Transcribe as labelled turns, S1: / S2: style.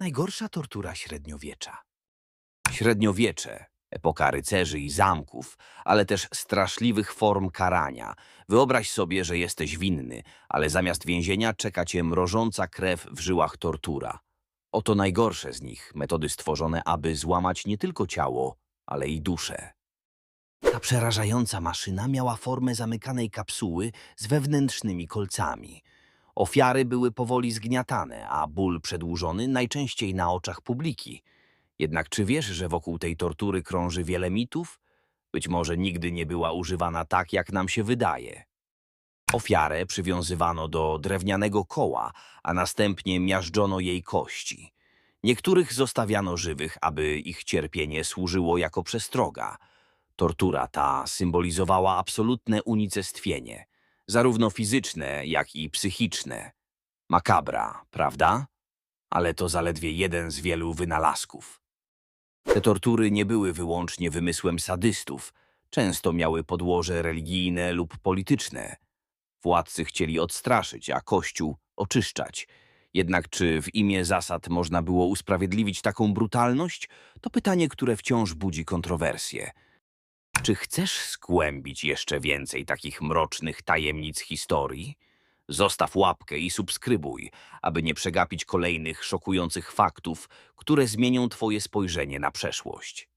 S1: Najgorsza tortura średniowiecza. Średniowiecze, epoka rycerzy i zamków, ale też straszliwych form karania. Wyobraź sobie, że jesteś winny, ale zamiast więzienia czeka cię mrożąca krew w żyłach tortura. Oto najgorsze z nich, metody stworzone, aby złamać nie tylko ciało, ale i duszę. Ta przerażająca maszyna miała formę zamykanej kapsuły z wewnętrznymi kolcami. Ofiary były powoli zgniatane, a ból przedłużony najczęściej na oczach publiki. Jednak czy wiesz, że wokół tej tortury krąży wiele mitów? Być może nigdy nie była używana tak, jak nam się wydaje. Ofiarę przywiązywano do drewnianego koła, a następnie miażdżono jej kości. Niektórych zostawiano żywych, aby ich cierpienie służyło jako przestroga. Tortura ta symbolizowała absolutne unicestwienie, zarówno fizyczne, jak i psychiczne. Makabra, prawda? Ale to zaledwie jeden z wielu wynalazków. Te tortury nie były wyłącznie wymysłem sadystów, często miały podłoże religijne lub polityczne. Władcy chcieli odstraszyć, a Kościół oczyszczać. Jednak czy w imię zasad można było usprawiedliwić taką brutalność? To pytanie, które wciąż budzi kontrowersje. Czy chcesz skłębić jeszcze więcej takich mrocznych tajemnic historii? Zostaw łapkę i subskrybuj, aby nie przegapić kolejnych szokujących faktów, które zmienią Twoje spojrzenie na przeszłość.